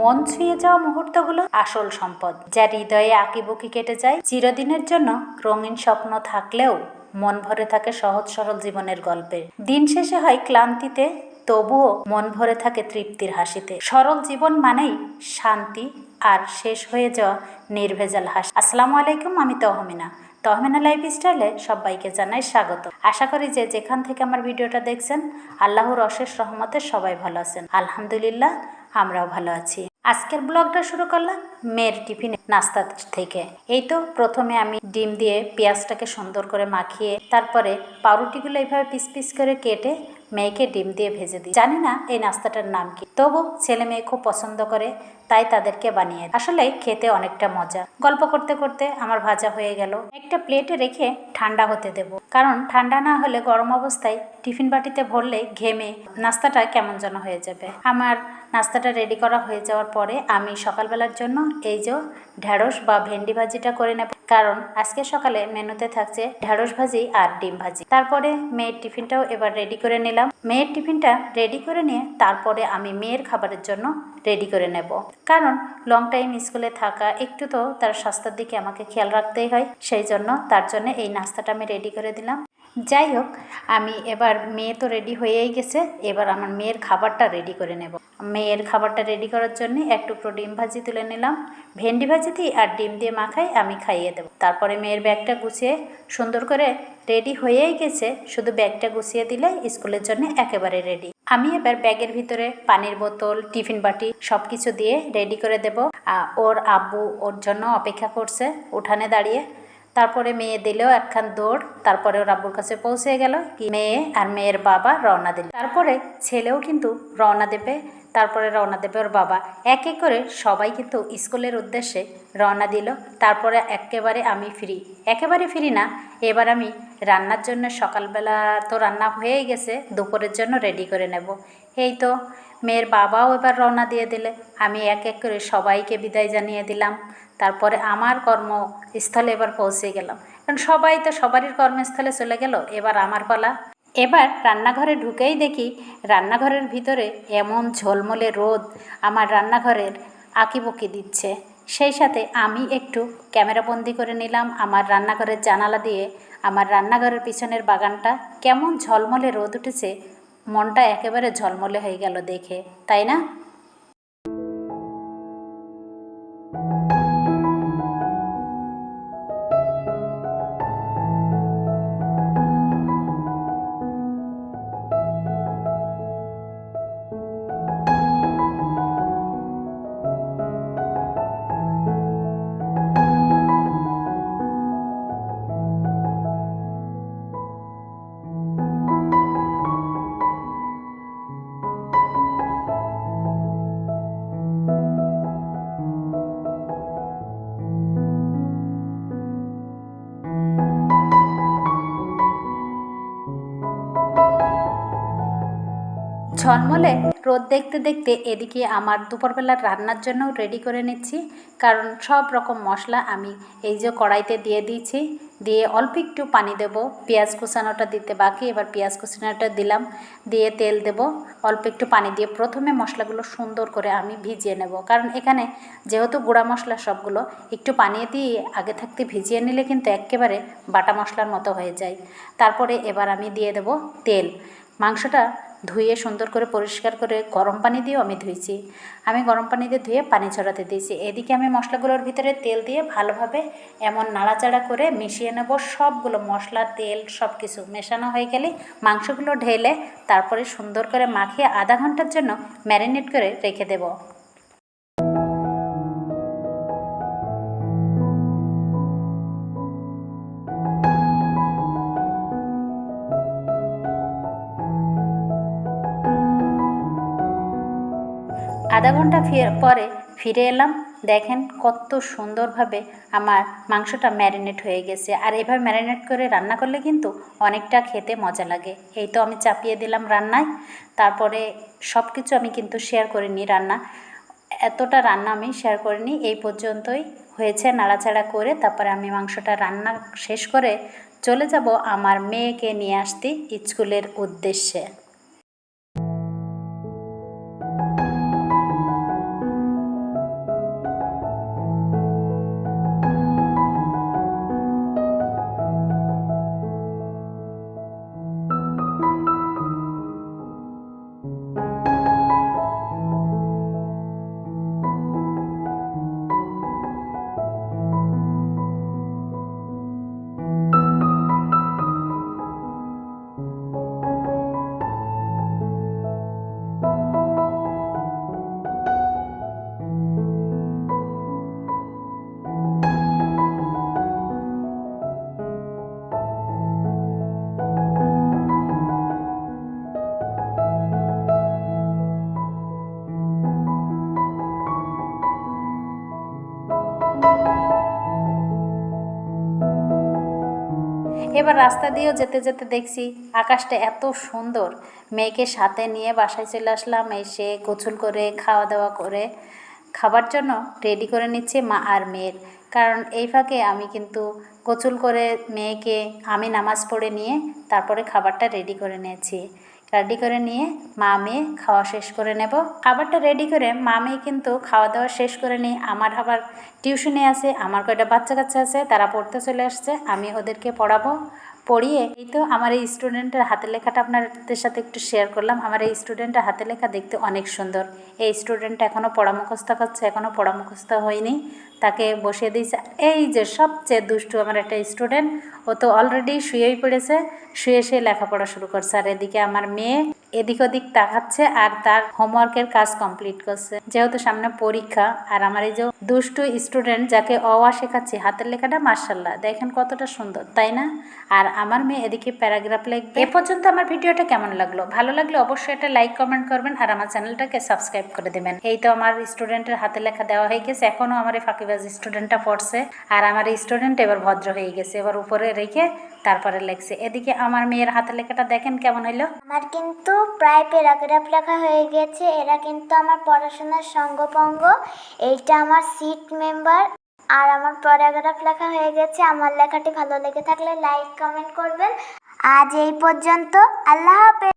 মন ছুঁয়ে যাওয়া মুহূর্তগুলো আসল সম্পদ যা হৃদয়ে আঁকিবুকি কেটে যায় চিরদিনের জন্য রঙিন স্বপ্ন থাকলেও মন ভরে থাকে সহজ সরল জীবনের গল্পে। দিন শেষে হয় ক্লান্তিতে, তবুও মন ভরে থাকে তৃপ্তির হাসিতে। সরল জীবন মানেই শান্তি আর শেষ হয়ে যাওয়া নির্ভেজাল হাসি। আসসালামু আলাইকুম, আমি তহমিনা। তহমিনা লাইফ স্টাইলে সবাইকে জানাই স্বাগত। আশা করি যে যেখান থেকে আমার ভিডিওটা দেখছেন, আল্লাহর অশেষ রহমতে সবাই ভালো আছেন। আলহামদুলিল্লাহ আমরাও ভালো আছি। আজকের ব্লগটা শুরু করলাম মেয়ের টিফিন নাস্তা থেকে। এই তো প্রথমে আমি ডিম দিয়ে পেঁয়াজটাকে সুন্দর করে মাখিয়ে তারপরে পাউরুটিগুলো এইভাবে পিস পিস করে কেটে মেয়েকে ডিম দিয়ে ভেজে দিই। জানি না এই নাস্তাটার নাম কি, তবু ছেলে মেয়ে খুব পছন্দ করে, তাই তাদেরকে বানিয়ে। আসলে খেতে অনেকটা মজা। গল্প করতে করতে আমার ভাজা হয়ে গেল। একটা প্লেটে রেখে ঠান্ডা হতে দেব। কারণ ঠান্ডা না হলে গরম অবস্থায় টিফিন বাটিতে ভরলে ঘেমে নাস্তাটা কেমন যেন হয়ে যাবে। আমার নাস্তাটা রেডি করা হয়ে যাওয়ার পরে আমি সকালবেলার জন্য এই যে ঢ্যাঁড়স বা ভেন্ডি ভাজিটা করে নেব। কারণ আজকে সকালে মেনুতে থাকছে ঢ্যাঁড়স ভাজি আর ডিম ভাজি। তারপরে মেয়ের টিফিনটাও এবার রেডি করে নিলাম। মেয়ের টিফিনটা রেডি করে নিয়ে তারপরে আমি মেয়ের খাবারের জন্য রেডি করে নেব। কারণ লং টাইম স্কুলে থাকা একটু তো তার স্বাস্থ্যের দিকে আমাকে খেয়াল রাখতেই হয়। সেই জন্য তার জন্য এই নাস্তাটা আমি রেডি করে দিলাম। যাই হোক, আমি এবার মেয়ে তো রেডি হয়েই গেছে, এবার আমার মেয়ের খাবারটা রেডি করে নেব। মেয়ের খাবারটা রেডি করার জন্য এক টুকরো ডিম ভাজি তুলে নিলাম। ভেন্ডি ভাজি দিই আর ডিম দিয়ে মাখাই আমি খাইয়ে দেবো। তারপরে মেয়ের ব্যাগটা গুছিয়ে সুন্দর করে রেডি হয়েই গেছে, শুধু ব্যাগটা গুছিয়ে দিলে স্কুলের জন্য একেবারে রেডি আমি এবার ব্যাগের ভিতরে পানির বোতল, টিফিন বাটি সব কিছু দিয়ে রেডি করে দেব। ওর আব্বু ওর জন্য অপেক্ষা করছে, উঠানে দাঁড়িয়ে। তারপরে মেয়ে দিলেও একখান দৌড়, তারপরে ওর আব্বুর কাছে পৌঁছে গেল, কি মেয়ে আর মেয়ের বাবা রওনা দিল। তারপরে ছেলেও কিন্তু রওনা দেবে, তারপরে রওনা দেবে ওর বাবা। এক এক করে সবাই কিন্তু স্কুলের উদ্দেশ্যে রওনা দিল। তারপরে একেবারে আমি ফ্রি একেবারে ফ্রি না, এবার আমি রান্নার জন্য সকালবেলা তো রান্না হয়েই গেছে, দুপুরের জন্য রেডি করে নেব। এই তো, মেয়ের বাবাও এবার রওনা দিয়ে দিলে। আমি এক এক করে সবাইকে বিদায় জানিয়ে দিলাম। তারপরে আমার কর্মস্থলে এবার পৌঁছে গেলাম। কারণ সবাই তো সবারই কর্মস্থলে চলে গেল, এবার আমার পালা। এবার রান্নাঘরে ঢুকেই দেখি রান্নাঘরের ভিতরে এমন ঝলমলে রোদ আমার রান্নাঘরের আঁকিবুকি দিচ্ছে। সেই সাথে আমি একটু ক্যামেরাবন্দি করে নিলাম, আমার রান্নাঘরের জানালা দিয়ে আমার রান্নাঘরের পিছনের বাগানটা কেমন ঝলমলে রোদ উঠেছে, মনটা একেবারে ঝলমলে হয়ে গেল দেখে, তাই না? ঝলমলে রোদ দেখতে দেখতে এদিকে আমার দুপুরবেলার রান্নার জন্য রেডি করে নিচ্ছি। কারণ সব রকম মশলা আমি এই যে কড়াইতে দিয়ে দিয়েছি, দিয়ে অল্প একটু পানি দেব। পেঁয়াজ কুচানোটা দিতে বাকি, এবার পেঁয়াজ কুচানোটা দিলাম। দিয়ে তেল দেব। অল্প একটু পানি দিয়ে প্রথমে মশলাগুলো সুন্দর করে আমি ভিজিয়ে নেব। কারণ এখানে যেহেতু গুঁড়া মশলা সবগুলো, একটু পানি দিয়ে আগে থাকতে ভিজিয়ে নিলে কিন্তু একেবারে বাটা মশলার মতো হয়ে যায়। তারপরে এবার আমি দিয়ে দেব তেল। মাংসটা ধুয়ে সুন্দর করে পরিষ্কার করে গরম পানি দিয়েও আমি ধুয়েছি আমি গরম পানি দিয়ে ধুয়ে পানি ছড়াতে দিয়েছি। এদিকে আমি মশলাগুলোর ভিতরে তেল দিয়ে ভালোভাবে এমন নাড়াচাড়া করে মিশিয়ে নেব। সবগুলো মশলা, তেল সব কিছু মেশানো হয়ে গেলে মাংসগুলো ঢেলে তারপরে সুন্দর করে মাখিয়ে আধা ঘণ্টার জন্য ম্যারিনেট করে রেখে দেবো। আধা ঘণ্টা ফিরে, পরে ফিরে এলাম। দেখেন কত সুন্দরভাবে আমার মাংসটা ম্যারিনেট হয়ে গেছে। আর এভাবে ম্যারিনেট করে রান্না করলে কিন্তু অনেকটা খেতে মজা লাগে। এই তো আমি চাপিয়ে দিলাম রান্নায়। তারপরে সব কিছু আমি কিন্তু শেয়ার করিনি রান্না। এতটা রান্না আমি শেয়ার করিনি এই পর্যন্তই। হয়েছে নাড়াচাড়া করে তারপরে আমি মাংসটা রান্না শেষ করে চলে যাব আমার মেয়েকে নিয়ে আসতে স্কুলের উদ্দেশ্যে। এবার রাস্তা দিয়েও যেতে যেতে দেখছি আকাশটা এত সুন্দর। মেয়েকে সাথে নিয়ে বাসায় চলে আসলাম, এসে গোছল করে খাওয়া দাওয়া করে, খাবার জন্য রেডি করে নিচ্ছে মা আর মেয়ের। কারণ এই ফাঁকে আমি কিন্তু গোছল করে মেয়েকে আমি নামাজ পড়ে নিয়ে তারপরে খাবারটা রেডি করে নিয়েছি। রেডি করে নিয়ে মা মেয়ে খাওয়া শেষ করে নেব। খাবারটা রেডি করে মা মেয়ে কিন্তু খাওয়া দাওয়া শেষ করে নিই আমার আবার টিউশনে আছে, আমার কয়টা বাচ্চা কাচ্চা আছে, তারা পড়তে চলে আসছে, আমি ওদেরকে পড়াবো। পড়িয়ে এই তো আমার এই স্টুডেন্টের হাতের লেখাটা আপনাদের সাথে একটু শেয়ার করলাম। আমার এই স্টুডেন্টের হাতের লেখা দেখতে অনেক সুন্দর। এই স্টুডেন্ট এখনও পড়া মুখস্থ করছে এখনও পড়া মুখস্থ হয়নি। তাকে বসিয়ে দিয়েছে। এই যে সবচেয়ে দুষ্টু আমার একটা স্টুডেন্ট ও তো অলরেডি শুয়েই পড়েছে। শুয়ে শুয়ে লেখাপড়া শুরু করছে। আর এদিকে আমার মেয়ে এদিক ওদিক তাকাচ্ছে আর তার হোমওয়ার্কের কাজ কমপ্লিট করছে। যেহেতু সামনে পরীক্ষা, আর আমার এই যে দুষ্টু স্টুডেন্ট যাকে অওয়া শেখাচ্ছি, হাতের লেখাটা মার্শাল্লাহ দেখেন কতটা সুন্দর, তাই না? আর আমার মেয়ে এদিকে প্যারাগ্রাফ লিখবে। এ পর্যন্ত আমার ভিডিওটা কেমন লাগল? ভালো লাগলে অবশ্যই একটা লাইক কমেন্ট করবেন আর আমার চ্যানেলটাকে সাবস্ক্রাইব করে দেবেন। এই তো আমার স্টুডেন্টের হাতে লেখা দেওয়া হয়ে গেছে এখনও আমার এই ফাঁকিবাজ স্টুডেন্টটা পড়ছে। আর আমার স্টুডেন্ট এবার ভদ্র হয়ে গেছে, এবার উপরে রেখে তারপরে লেখছে। এদিকে আমার মেয়ের হাতে লেখাটা দেখেন কেমন হইল? আমার কিন্তু প্রায় প্যারাগ্রাফ লেখা হয়ে গেছে। এরা কিন্তু আমার পড়াশোনার সঙ্গপঙ্গ। এইটা আমার সিট মেম্বার। আর আমার প্যারাগ্রাফ লেখা হয়ে গেছে। আমার লেখাটি ভালো লেগে থাকলে লাইক, কমেন্ট করবেন। আজ এই পর্যন্ত। আল্লাহ হাফেজ।